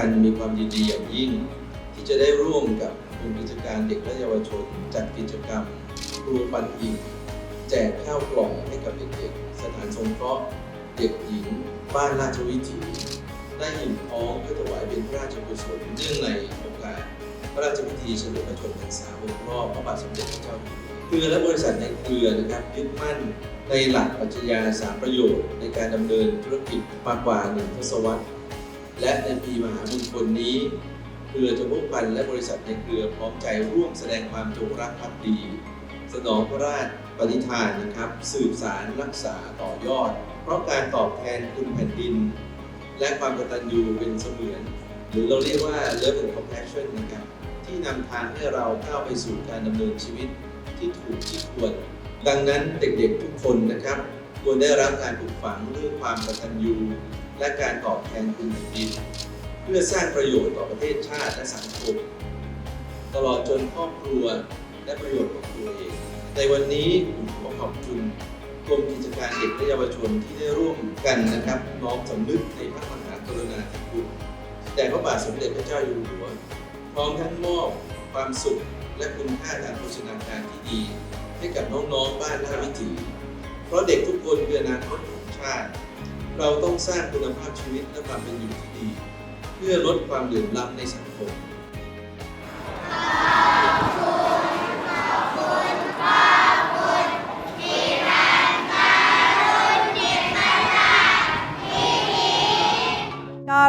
พันธ์มีความยินดีอย่างยิ่ง ที่จะได้ร่วมกับกลุ่มกิจการเด็กและเยาวชน จัดกิจกรรมครูปันอิ่มแจกข้าวกล่องให้กับเด็กๆ สถานสงเคราะห์เด็กหญิง บ้านราชวิถีได้อิ่มท้องเพื่อถวายเป็นพระราชกุศลเนื่องในโอกาสพระราชพิธีเฉลิมพระชนมพรรษาหกรอบพระบาทสมเด็จพระเจ้าอยู่หัวเครือและบริษัทในเครือนะครับยึดมั่นในหลักปรัชญาสามประโยชน์ในการดำเนินธุรกิจมากกว่าหนึ่งทศวรรษ และในปีมหามงคลนี้เครือจมุกพันและบริษัทในเครือพร้อมใจร่วมแสดงความจงรักภักดี สนองพระราชปณิธานนะครับ สืบสารรักษาต่อยอด เพราะการตอบแทนคุณแผ่นดิน และความกตัญญูเป็นเสมือน หรือเราเรียกว่า love and compassion นะครับที่นำทางให้เราก้าวไปสู่การดำเนินชีวิตที่ถูกที่ควร ดังนั้นเด็กๆทุกคนนะครับ ควรได้รับการปลูกฝังเรื่องความกตัญญูและการตอบแทนคุณแผ่นดิน เพื่อสร้างประโยชน์ต่อประเทศชาติและสังคม ตลอดจนครอบครัวและประโยชน์ของตัวเอง ในวันนี้ผมขอขอบคุณกรมกิจการเด็กและเยาวชนที่ได้ร่วมกันนะครับน้อมสำนึกในพระมหากรุณาธิคุณแด่พระบาทสมเด็จพระเจ้าอยู่หัว พร้อมทั้งมอบความสุขและคุณค่าทางโภชนาการที่ดี ให้กับน้องๆบ้านท่าวิถี เพราะเด็กทุกคนคืออนาคตของชาติ เราต้องสร้างคุณภาพชีวิตและความเป็นอยู่ที่ดี เพื่อลดความเหลื่อมล้ำในสังคม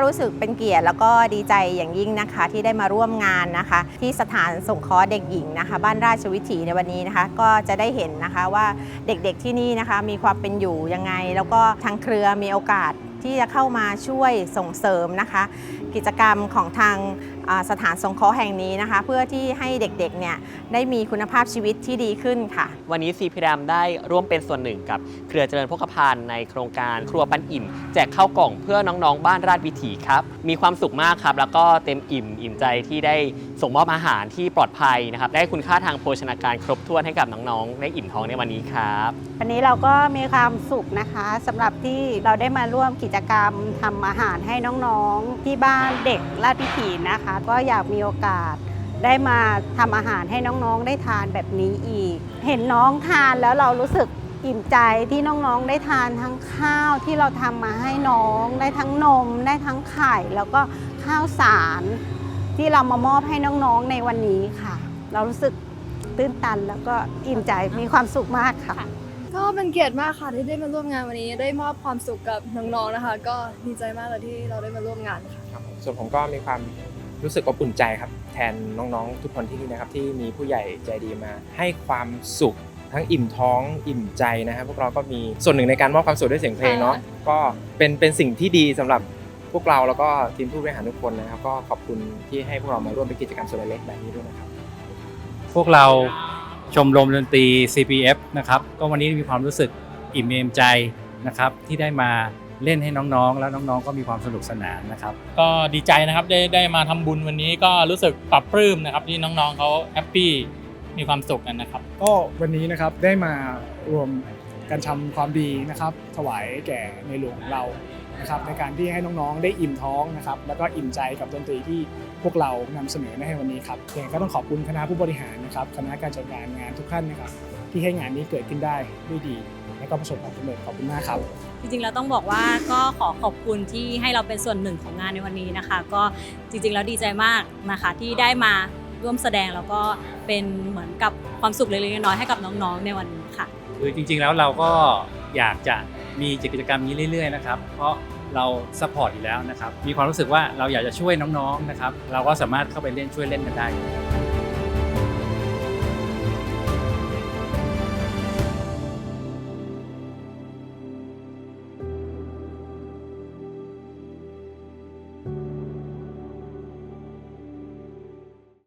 รู้สึกเป็นเกียรติแล้วก็ดีใจอย่างยิ่งนะคะ ที่ได้มาร่วมงานนะคะ ที่สถานสงเคราะห์เด็กหญิงนะคะ บ้านราชวิถีในวันนี้นะคะ ก็จะได้เห็นนะคะว่าเด็กๆที่นี่นะคะ มีความเป็นอยู่ยังไง แล้วก็ทางเครือมีโอกาสที่จะเข้ามาช่วยส่งเสริมนะคะ กิจกรรมของทางสถานสงเคราะห์แห่งนี้นะคะ เพื่อที่ให้เด็กๆเนี่ยได้มีคุณภาพชีวิตที่ดีขึ้นค่ะ วันนี้ซีพีดมได้ร่วมเป็นส่วนหนึ่งกับ เครือเจริญพกพันธ์ในโครงการครัวปันอิ่ม แจกข้าวกล่องเพื่อน้องๆ บ้านราชวิถีครับ มีความสุขมากครับ แล้วก็เต็มอิ่มอิ่มใจที่ได้ส่งมอบอาหารที่ปลอดภัยนะครับได้คุณค่าทางโภชนาการครบถ้วนให้กับน้องๆได้อิ่มท้องในวันนี้ครับวันนี้เราก็มีความสุขนะคะสำหรับที่เราได้มาร่วมกิจกรรมทำอาหารให้น้องๆ ที่บ้านเด็กราชพิถีนะคะก็อยากมีโอกาสได้มาทำอาหารให้น้องๆได้ทานแบบนี้อีก เห็นน้องทานแล้วเรารู้สึกอิ่มใจที่น้องๆได้ทานทั้งข้าวที่เราทำมาให้น้องได้ทั้งนม ได้ทั้งไข่ แล้วก็ข้าวสาร ที่เรามามอบให้น้องๆในวันนี้ค่ะ เรารู้สึกตื้นตันแล้วก็อิ่มใจมีความสุขมากค่ะ ก็เป็นเกียรติมากค่ะที่ได้มาร่วมงานวันนี้ ได้มอบความสุขกับน้องๆนะคะ ก็ดีใจมากเลยที่เราได้มาร่วมงานค่ะครับผมส่วนผมก็มีความ รู้สึกอบอุ่นใจครับ แทนน้องๆ ทุกคนที่นี่นะครับ ที่มีผู้ใหญ่ใจดีมา ให้ความสุขทั้งอิ่มท้องอิ่มใจนะครับพวกเราก็มีส่วนหนึ่งในการมอบความสุขด้วยเสียงเพลงเนาะก็เป็นเป็นสิ่งที่ดีสำหรับพวกเราแล้วก็ทีมผู้บริหารทุกคนนะครับ ก็ขอบคุณที่ให้พวกเรามาร่วมเป็นกิจกรรมส่วนเล็กๆแบบนี้ด้วยนะครับ พวกเราชมรมดนตรี CPF นะครับ ก็วันนี้มีความรู้สึกอิ่มเอมใจนะครับที่ได้มา เล่นให้น้องๆ แล้วน้องๆ ก็มีความสนุกสนานนะครับ ก็ดีใจนะครับได้ได้มาทำบุญวันนี้ก็รู้สึกปรับปลื้มนะครับที่น้องๆเขาแฮปปี้มีความสุขกันนะครับ ก็วันนี้นะครับได้มารวมกันทำความดีนะครับ ถวายแก่ในหลวงของเรานะครับในการที่ให้น้องๆ ได้อิ่มท้องนะครับแล้วก็อิ่มใจกับดนตรีที่พวกเรานำเสนอในวันนี้ครับอย่างไรก็ต้องขอบคุณคณะผู้บริหารนะครับคณะการจัดการงานทุกท่านนะครับที่ให้งานนี้เกิดขึ้นได้ด้วยดี และก็ประสบความสำเร็จขอบคุณมากครับ จริงๆแล้วต้องบอกว่าก็ขอขอบคุณที่ให้เราเป็นส่วนหนึ่งของงานในวันนี้นะคะ ก็จริงๆแล้วดีใจมากนะคะที่ได้มาร่วมแสดงแล้วก็เป็นเหมือนกับความสุขเล็กๆน้อยๆให้กับน้องๆในวันนี้ค่ะ คือจริงๆแล้วเราก็อยากจะมีกิจกรรมนี้เรื่อยๆนะครับ เพราะเราซัพพอร์ตอยู่แล้วนะครับ มีความรู้สึกว่าเราอยากจะช่วยน้องๆนะครับ เราก็สามารถเข้าไปเล่นช่วยเล่นกันได้